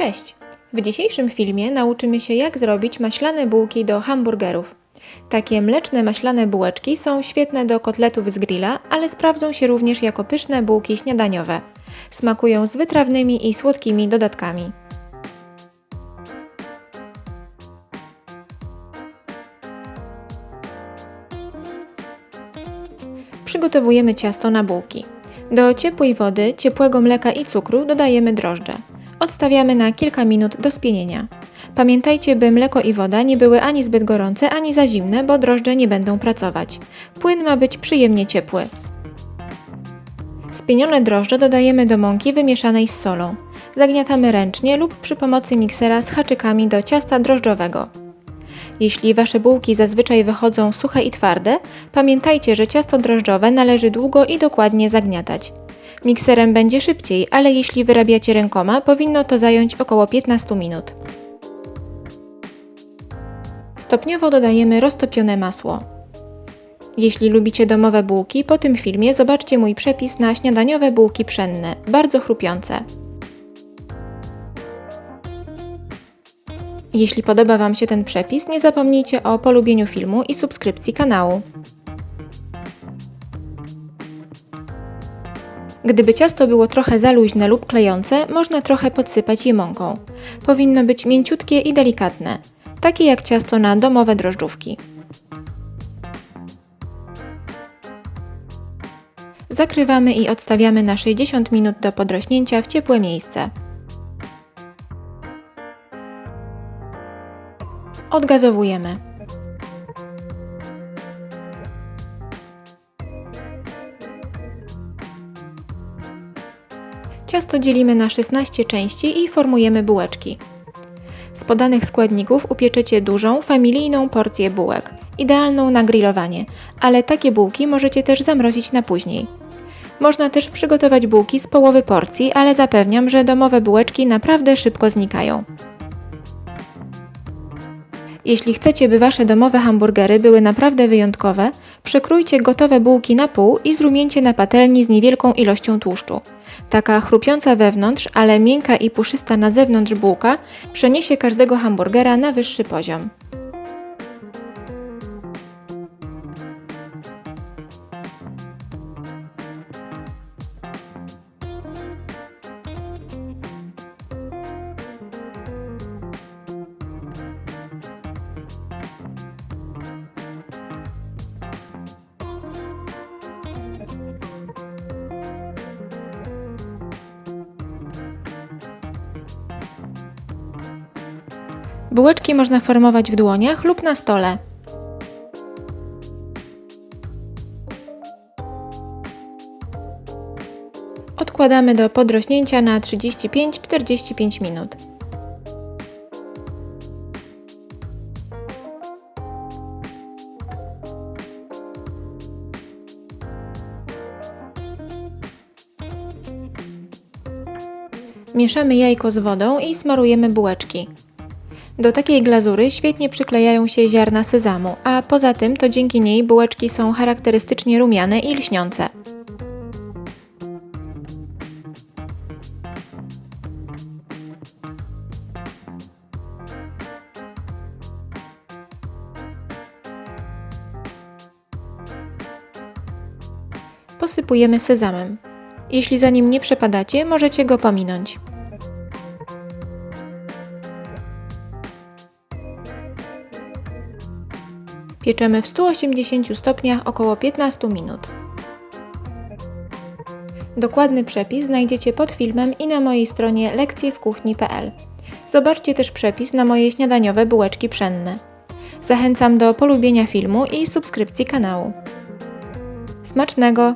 Cześć! W dzisiejszym filmie nauczymy się jak zrobić maślane bułki do hamburgerów. Takie mleczne maślane bułeczki są świetne do kotletów z grilla, ale sprawdzą się również jako pyszne bułki śniadaniowe. Smakują z wytrawnymi i słodkimi dodatkami. Przygotowujemy ciasto na bułki. Do ciepłej wody, ciepłego mleka i cukru dodajemy drożdże. Odstawiamy na kilka minut do spienienia. Pamiętajcie, by mleko i woda nie były ani zbyt gorące, ani za zimne, bo drożdże nie będą pracować. Płyn ma być przyjemnie ciepły. Spienione drożdże dodajemy do mąki wymieszanej z solą. Zagniatamy ręcznie lub przy pomocy miksera z haczykami do ciasta drożdżowego. Jeśli Wasze bułki zazwyczaj wychodzą suche i twarde, pamiętajcie, że ciasto drożdżowe należy długo i dokładnie zagniatać. Mikserem będzie szybciej, ale jeśli wyrabiacie rękoma, powinno to zająć około 15 minut. Stopniowo dodajemy roztopione masło. Jeśli lubicie domowe bułki, po tym filmie zobaczcie mój przepis na śniadaniowe bułki pszenne, bardzo chrupiące. Jeśli podoba Wam się ten przepis, nie zapomnijcie o polubieniu filmu i subskrypcji kanału. Gdyby ciasto było trochę za luźne lub klejące, można trochę podsypać je mąką. Powinno być mięciutkie i delikatne, takie jak ciasto na domowe drożdżówki. Zakrywamy i odstawiamy na 60 minut do podrośnięcia w ciepłe miejsce. Odgazowujemy. Ciasto dzielimy na 16 części i formujemy bułeczki. Z podanych składników upieczecie dużą, familijną porcję bułek, idealną na grillowanie, ale takie bułki możecie też zamrozić na później. Można też przygotować bułki z połowy porcji, ale zapewniam, że domowe bułeczki naprawdę szybko znikają. Jeśli chcecie, by Wasze domowe hamburgery były naprawdę wyjątkowe, przekrójcie gotowe bułki na pół i zrumieńcie na patelni z niewielką ilością tłuszczu. Taka chrupiąca wewnątrz, ale miękka i puszysta na zewnątrz bułka przeniesie każdego hamburgera na wyższy poziom. Bułeczki można formować w dłoniach lub na stole. Odkładamy do podrośnięcia na 35-45 minut. Mieszamy jajko z wodą i smarujemy bułeczki. Do takiej glazury świetnie przyklejają się ziarna sezamu, a poza tym to dzięki niej bułeczki są charakterystycznie rumiane i lśniące. Posypujemy sezamem. Jeśli za nim nie przepadacie, możecie go pominąć. Pieczemy w 180 stopniach około 15 minut. Dokładny przepis znajdziecie pod filmem i na mojej stronie lekcjewkuchni.pl. Zobaczcie też przepis na moje śniadaniowe bułeczki pszenne. Zachęcam do polubienia filmu i subskrypcji kanału. Smacznego!